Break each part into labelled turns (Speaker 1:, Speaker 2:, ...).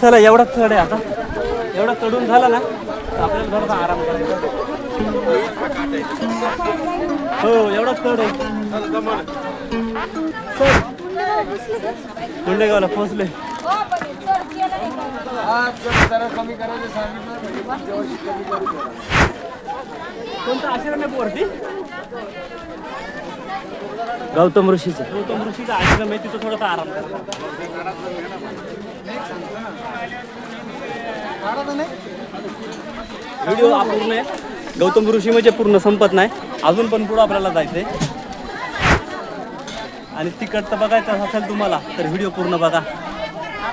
Speaker 1: चला एवढा चढ आहे आता. एवढा चढून झाला ना आपल्याला थोडासा आराम करायचा. हो एवढा चढ आहे. गुंडेगावला पोहोचले कोणतं आश्रम आहे पोरती
Speaker 2: गौतम ऋषीचं.
Speaker 1: गौतम ऋषीचा आश्रम आहे तिथं थोडासा आराम व्हिडिओ अपूर्ण आहे गौतम ऋषी म्हणजे पूर्ण संपत नाही. अजून पण पुढं आपल्याला जायचंय. आणि तिकडचं बघायचं असेल तुम्हाला तर व्हिडिओ पूर्ण बघा.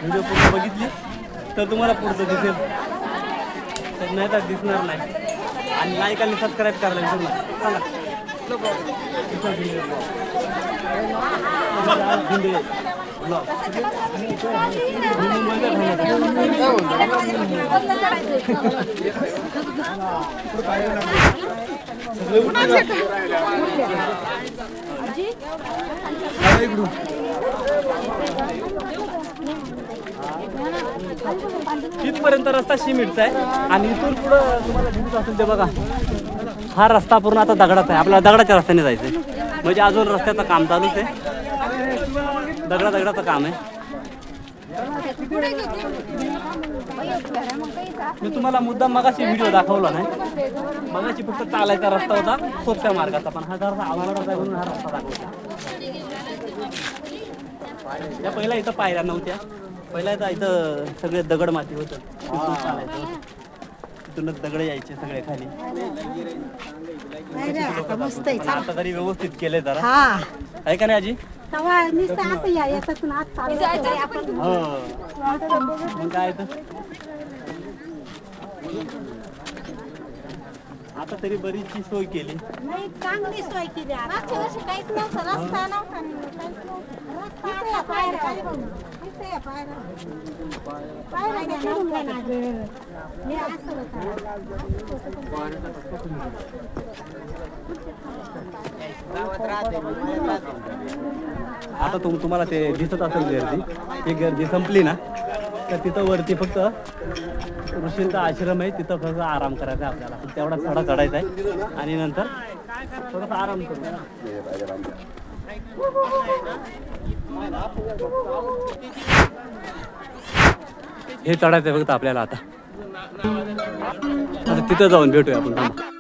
Speaker 1: व्हिडिओ पूर्ण बघितली तर तुम्हाला पुढचं दिसेल. तर नाही तर दिसणार नाही. आणि लाईक आणि सबस्क्राईब करायला विसरू नका. तिथपर्यंत रस्ता शिमिटचा आहे आणि इथून पुढं तुम्हाला दिसत असेल ते बघा. हा रस्ता पूर्ण आता दगडाचा आहे. आपल्याला दगडाच्या रस्त्याने जायचं आहे म्हणजे अजून रस्त्याचं काम चालूच आहे. दगडा दगडाचं काम आहे. मी तुम्हाला मुद्दा मगाशी व्हिडिओ दाखवला नाही. मगाशी फक्त चालायचा रस्ता होता सोप्या मार्गाचा. पण हा जरा अवघड म्हणून हा रस्ता दाखवला. या पहिला इथं पायऱ्या नव्हत्या. पहिला इथं इथं सगळे दगड माती होतं. चालायचं. तिथूनच दगड यायचे सगळे खाली.
Speaker 3: मस्त आहे
Speaker 1: पण आता तरी व्यवस्थित केले जरा.
Speaker 3: हा.
Speaker 1: आहे का नाही आजी?
Speaker 3: तेव्हा नुसतं असं या याच्यातून आज चालू आपण
Speaker 1: हो. मग काय तर. आता तरी बरीचशी सोय केली
Speaker 3: नाही चांगली सोय केली मागच्या वर्षी काहीच नव्हतं रस्ता नव्हता आणि काहीच नव्हतं. रस्ता आता पायऱ्या खाली बघ. इथे या पायऱ्या. पायऱ्या चढून जा ना गं. हे असं होतं.
Speaker 1: आता तुम तुम्हाला ते दिसत असेल गर्दी ती गर्दी संपली ना तर तिथं वरती फक्त ऋषींचा आश्रम आहे. तिथं फक्त आराम करायचा आहे आपल्याला. तेवढा थोडा चढायचा आहे. आणि नंतर थोडासा आराम करू. हे चढायचं आहे फक्त आपल्याला आता. आता तिथं जाऊन भेटूया आपण.